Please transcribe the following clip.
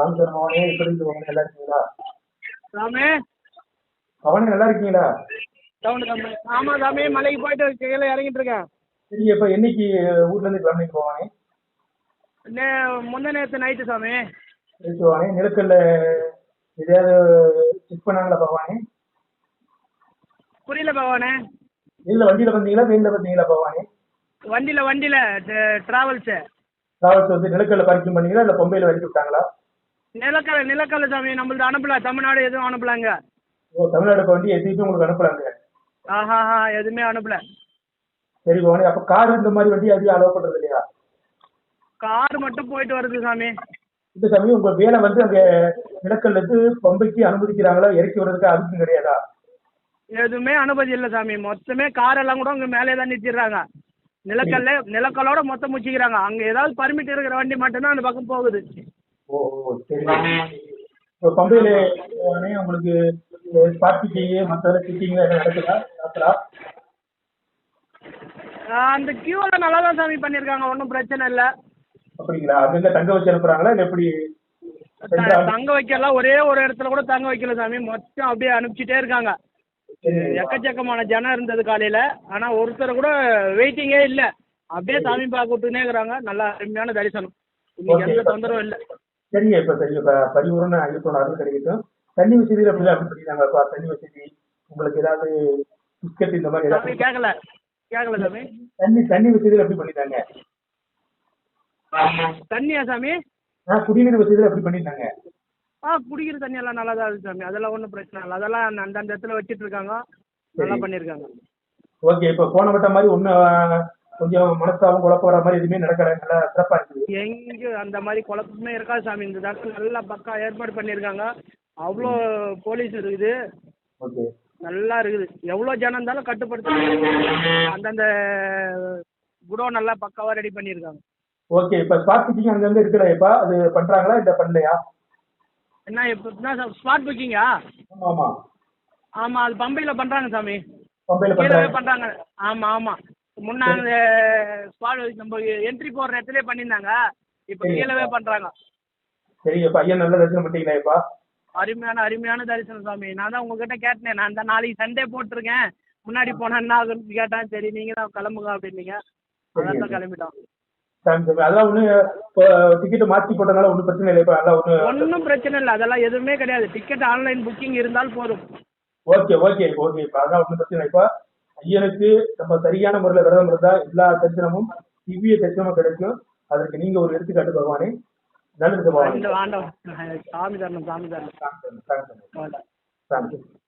சாமி சார் பவானி எப்படி இருக்கு? பவானி நல்லா இருக்கீங்களா? சாமி பவானி நல்லா இருக்கீங்களா? ஆமாம் சாமி மலைக்கு போயிட்டு கீழே இறங்கிட்டு இருக்கேன். சரி இப்போ என்னைக்கு ஊர்ல இருந்து கிளம்பிங்க பவானி? நே முந்தா நேற்று நைட்டு சாமி. பவானி? நிலக்கல்ல எதையாவது செக் பண்ணாங்களா பவானி புரியல பகவானே. இல்ல வண்டியில வந்தீங்களா? வெயில்ல வந்தீங்களா பவானி வண்டியில் வண்டியில் ட்ராவல்ஸு டிராவல்ஸ் வந்து நிலக்கல்ல பறிக்கும் பண்ணீங்களா? இல்ல பொம்பையில வரைக்கும் விட்டாங்களா? நிலக்கலை நிலக்கலை சாமி நம்மளது அனுப்பல தமிழ்நாடு எதுவும் அனுப்பலாங்க. ஓ தமிழ்நாடு இப்ப வண்டி எதுவுமே உங்களுக்கு அனுப்பலாங்க? ஆஹா ஆஹா எதுவுமே அனுப்பல. சரி பவானி அப்ப கார் இந்த மாதிரி வண்டி அதிகம் அலோவ் பண்றது இல்லையா? கார் மட்டும் போயிட்டு வருது சாமி. இந்த சமயம் உங்க வேலை வந்து அங்க நிலக்கல்ல இருந்து பொம்பைக்கு அனுமதிக்கிறாங்களா? இறக்கி வர்றதுக்கு அதுக்கும் கிடையாதா? எதுவுமே அனுமதி இல்லை சாமி. மொத்தமே கார் எல்லாம் கூட அங்கே மேலே தான் நிறுத்திடுறாங்க. நிலக்கல்ல நிலக்கல்லோட மொத்தம் முச்சிக்கிறாங்க. அங்கே ஏதாவது பர்மிட் இருக்கிற வண்டி மட்டும்தான் அந்த பக்கம் போகுது. ஓ சரி. இப்போ பம்பையில மற்ற நடக்குதா? அந்த கியூவில் நல்லா தான் சாமி பண்ணியிருக்காங்க ஒன்றும் பிரச்சனை இல்லை. அப்படிங்களா? அங்கங்க தங்க வச்சு அனுப்புறாங்களா? இல்ல எப்படி? த- தங்க வைக்கலாம் ஒரே ஒரு இடத்துல கூட தங்க வைக்கல சாமி. மொத்தம் அப்படியே அனுப்பிச்சிட்டே இருக்காங்க. எக்கச்சக்கமான ஜனம் இருந்தது காலையில். ஆனால் ஒருத்தர் கூட வெயிட்டிங்கே இல்லை. அப்படியே சாமி பார்க்க விட்டுனே இருக்கிறாங்க. நல்லா அருமையான தரிசனம். இன்னைக்கு எந்த தொந்தரவும் இல்லை. சரிங்க இப்ப சரி இப்ப பரிபூரண ஐயப்பன் அருள் கிடைக்கட்டும். தண்ணி வசதியில் எப்படி அப்படி பண்ணிட்டாங்கப்பா தண்ணி வசதி உங்களுக்கு ஏதாவது பிஸ்கட் இந்த மாதிரி ஏதாவது கேட்கல கேட்கல சாமி தண்ணி தண்ணி வசதியில் எப்படி பண்ணிட்டாங்க. தண்ணியா சாமி? ஆ குடிநீர் வசதியில் எப்படி பண்ணிட்டாங்க. ஆ குடிக்கிற தண்ணி எல்லாம் நல்லா தான் இருக்கு சாமி. அதெல்லாம் ஒன்றும் பிரச்சனை இல்லை. அதெல்லாம் அந்த- அந்தந்த இடத்துல வச்சிட்டு இருக்காங்க. நல்லா சரி. பண்ணியிருக்காங்க ஓகே இப்ப போன வட்டம் மாதிரி ஒன்றும் கொஞ்சம் மனசாவும் குழப்பம் வர மாதிரி எதுவுமே நடக்கல. நல்லா சிறப்பா இருக்குது எங்கேயும் அந்த மாதிரி குழப்பமே இருக்காது சாமி. இந்த இடத்துல நல்லா பக்கா ஏற்பாடு பண்ணியிருக்காங்க. அவ்வளோ போலீஸ் இருக்குது. ஓகே. நல்லா இருக்குது. எவ்வளோ ஜனம் இருந்தாலும் கட்டுப்படுத்த அந்தந்த குடோன் நல்லா பக்காவாக ரெடி பண்ணியிருக்காங்க. ஓகே. இப்ப ஸ்பாட் பிச்சிங் அங்கங்க இருக்குல்லப்பா அது பண்றாங்களா? இல்ல பண்ணலையா? என்ன இப்போ என்ன ஸ்பாட் புக்கிங்கா ஆமா ஆமா. ஆமாம் அது பம்பையில் பண்ணுறாங்க சாமி. பம்பையில பண்ணுறாங்க ஆமாம் ஆமாம் முன்ன அந்த ஸ்பாட் நம்ம என்ட்ரி போடுற இடத்துலயே பண்ணியிருந்தாங்க. இப்போ. கீழவே பண்ணுறாங்க சரி இப்ப ஐயா நல்ல தரிசனம் பண்ணிட்டீங்களா அருமையான அருமையான தரிசனம் சாமி. நான் தான் உங்ககிட்ட கேட்டேன். நான் இந்த நாளைக்கு சண்டே போட்டிருக்கேன். முன்னாடி போனா என்ன ஆகுன்னு கேட்டேன். சரி நீங்க தான் கிளம்புங்க அப்படின்னீங்க. அதான் தான் கிளம்பிட்டோம். அதெல்லாம் இப்போ டிக்கெட் மாத்தி போட்டனால ஒன்றும் பிரச்சனை இல்லை. அதெல்லாம் ஒன்றும் பிரச்சனை இல்லை. அதெல்லாம் எதுவுமே கிடையாது. டிக்கெட் ஆன்லைன் புக்கிங் இருந்தால் போதும். ஓகே ஓகே ஓகே இப்ப அதெல்லாம் ஒன்றும் பிரச்சனை இல்லை. இப்ப ஐயனுக்கு நம்ம சரியான முறையில் விரதம் இருந்தா எல்லா தரிசனமும் திவ்ய தரிசனமும் கிடைக்கும். அதற்கு நீங்க ஒரு எடுத்துக்காட்டு பகவானே. நல்லது பகவானே. சாமி தரணும் சாமி தரணும் சாமி வேண்டாம். சாமி.